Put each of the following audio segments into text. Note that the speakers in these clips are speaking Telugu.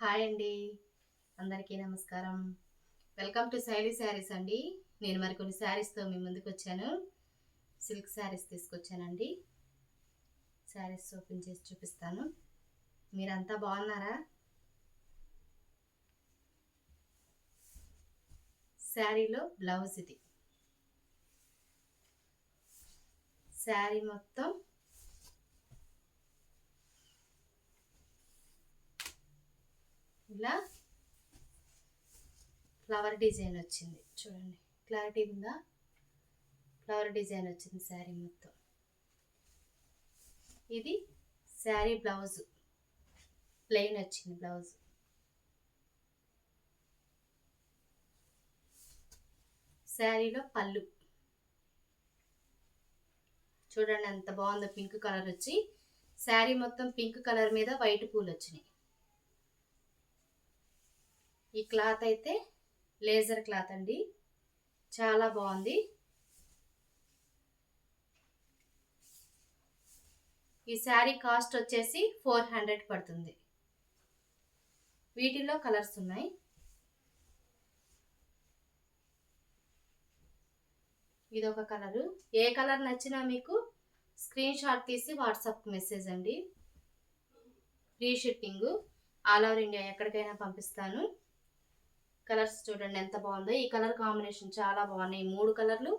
హాయ్ అండి. అందరికీ నమస్కారం. వెల్కమ్ టు శైలి శారీస్ అండి. నేను మరికొన్ని శారీస్తో మీ ముందుకు వచ్చాను. సిల్క్ శారీస్ తీసుకొచ్చానండి. శారీస్ ఓపెన్ చేసి చూపిస్తాను. మీరంతా బాగున్నారా? శారీలో బ్లౌజ్ ఇది. శారీ మొత్తం ఇలా ఫ్లవర్ డిజైన్ వచ్చింది. చూడండి. క్లారిటీ ఉందా? ఫ్లవర్ డిజైన్ వచ్చింది శారీ మొత్తం. ఇది శారీ బ్లౌజ్. ప్లెయిన్ వచ్చింది బ్లౌజ్. శారీలో పళ్ళు. చూడండి ఎంత బాగుందో పింక్ కలర్ వచ్చి. శారీ మొత్తం పింక్ కలర్ మీద వైట్ పూలు వచ్చినాయి. ఈ క్లాత్ అయితే లేజర్ క్లాత్ అండి. చాలా బాగుంది. ఈ శారీ కాస్ట్ వచ్చేసి ఫోర్ హండ్రెడ్ పడుతుంది. వీటిలో కలర్స్ ఉన్నాయి. ఇది ఒక కలరు. ఏ కలర్ నచ్చినా మీకు స్క్రీన్ షాట్ తీసి వాట్సాప్ మెసేజ్ అండి. Free shipping. All over India ఎక్కడికైనా పంపిస్తాను. కలర్స్ చూడండి ఎంత బాగుందో. ఈ కలర్ కాంబినేషన్ చాలా బాగున్నాయి. ఈ మూడు కలర్లు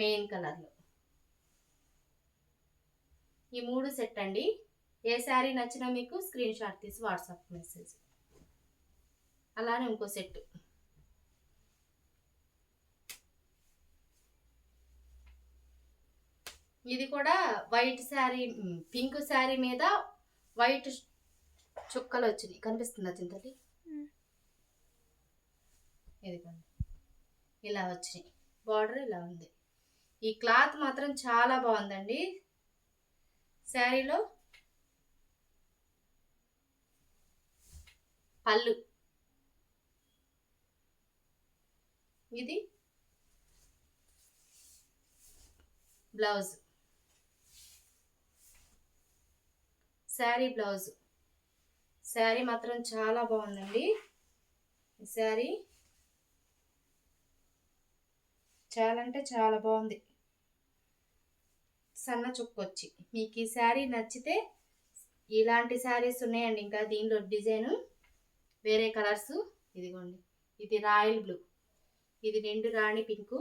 మెయిన్ కలర్లు. ఈ మూడు సెట్ అండి. ఏ శారీ నచ్చినా మీకు స్క్రీన్ షాట్ తీసి వాట్సాప్ మెసేజ్. అలానే ఇంకో సెట్. ఇది కూడా వైట్ శారీ పింక్ శారీ మీద వైట్ చుక్కలు వచ్చినాయి. కనిపిస్తుందా చింతటి ఇదిగోండి. ఇలా వచ్చినాయి. బార్డర్ ఇలా ఉంది. ఈ క్లాత్ మాత్రం చాలా బాగుందండి. శారీలో పళ్ళు. ఇది బ్లౌజ్. శారీ బ్లౌజ్. శారీ మాత్రం చాలా బాగుందండి. శారీ చాలా అంటే చాలా బాగుంది. సన్న చుక్కొచ్చి. మీకు ఈ శారీ నచ్చితే ఇలాంటి శారీస్ ఉన్నాయండి. ఇంకా దీనిలో డిజైను వేరే కలర్స్. ఇదిగోండి. ఇది రాయల్ బ్లూ. ఇది రెండు రాణి పింకు.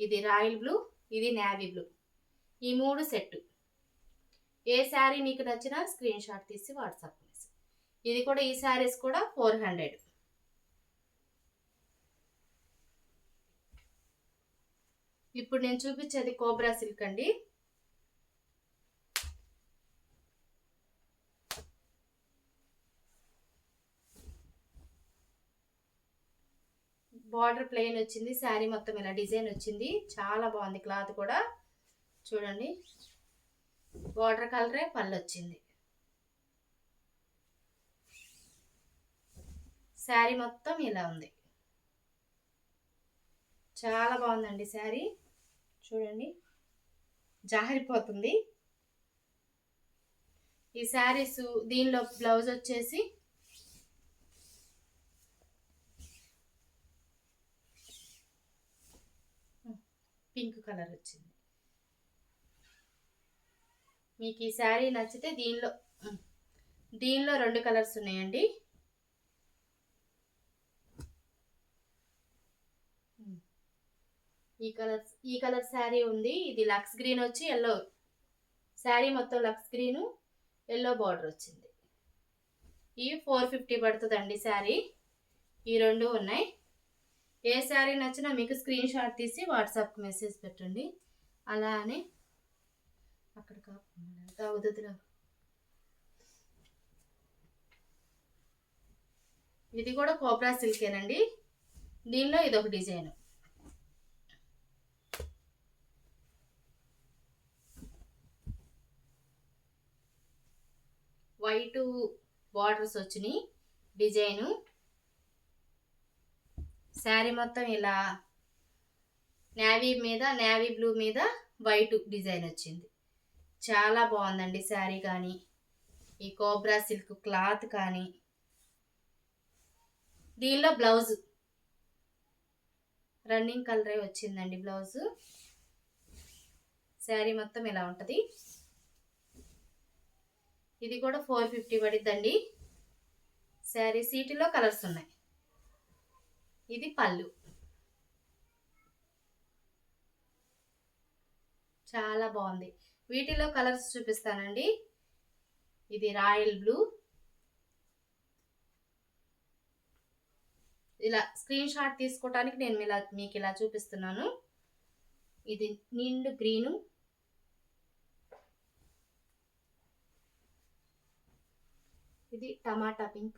ఇది రాయల్ బ్లూ. ఇది నావీ బ్లూ. ఈ మూడు సెట్ ఏ శారీ మీకు నచ్చినా స్క్రీన్ షాట్ తీసి వాట్సాప్ ఇది కూడా ఈ శారీస్ కూడా ఫోర్ హండ్రెడ్. ఇప్పుడు నేను చూపించేది కోబ్రా సిల్క్ అండి. బార్డర్ ప్లెయిన్ వచ్చింది శారీ మొత్తం ఇలా డిజైన్ వచ్చింది. చాలా బాగుంది క్లాత్ కూడా. చూడండి. బార్డర్ కలరే పళ్ళు వచ్చింది. శారీ మొత్తం ఇలా ఉంది. చాలా బాగుందండి శారీ. చూడండి. జారిపోతుంది. ఈ శారీస్ దీనిలో బ్లౌజ్ వచ్చేసి పింక్ కలర్ వచ్చింది. మీకు ఈ శారీ నచ్చితే దీనిలో దీనిలో రెండు కలర్స్ ఉన్నాయండి. ఈ కలర్ ఈ కలర్ శారీ ఉంది. ఇది లక్స్ గ్రీన్ వచ్చి ఎల్లో శారీ మొత్తం లక్స్ గ్రీను ఎల్లో బార్డర్ వచ్చింది. ఇవి ఫోర్ ఫిఫ్టీ పడుతుందండి శారీ. ఈ రెండు ఉన్నాయి. ఏ శారీ నచ్చినా మీకు స్క్రీన్ షాట్ తీసి వాట్సాప్కి మెసేజ్ పెట్టండి. అలా అని అక్కడ కాకుండా ఇది కూడా కోబ్రా సిల్కేనండి దీనిలో ఇది ఒక డిజైన్. వైట్ బార్డర్స్ వచ్చినాయి. డిజైను. శారీ మొత్తం ఇలా నేవీ మీద నేవీ బ్లూ మీద వైట్ డిజైన్ వచ్చింది. చాలా బాగుందండి శారీ కానీ ఈ కోబ్రా సిల్క్ క్లాత్ కానీ. దీనిలో బ్లౌజ్. రన్నింగ్ కలరే వచ్చిందండి బ్లౌజు. శారీ మొత్తం ఇలా ఉంటుంది. ఇది కూడా ఫోర్ ఫిఫ్టీ పడిద్దండి. శారీ సీటులో కలర్స్ ఉన్నాయి. ఇది పళ్ళు. చాలా బాగుంది. వీటిలో కలర్స్ చూపిస్తానండి. ఇది రాయల్ బ్లూ. ఇలా స్క్రీన్ షాట్ తీసుకోవటానికి నేను ఇలా మీకు ఇలా చూపిస్తున్నాను. ఇది నిండు గ్రీను. ఇది టమాటా పింక్.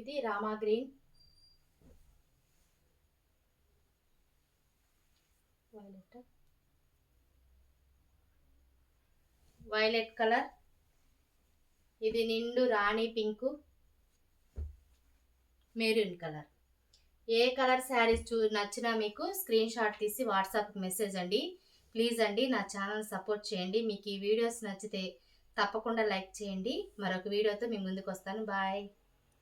ఇది Rama green. Violet violet colour ఇది నిండు రాణి పింకు. మెరూన్ కలర్ ఏ కలర్ శారీస్ చూ నచ్చినా మీకు స్క్రీన్ షాట్ తీసి వాట్సాప్కి మెసేజ్ అండి. ప్లీజ్ అండి నా ఛానల్ సపోర్ట్ చేయండి. మీకు ఈ వీడియోస్ నచ్చితే తప్పకుండా లైక్ చేయండి. మరొక వీడియోతో మీ ముందుకు వస్తాను. బాయ్.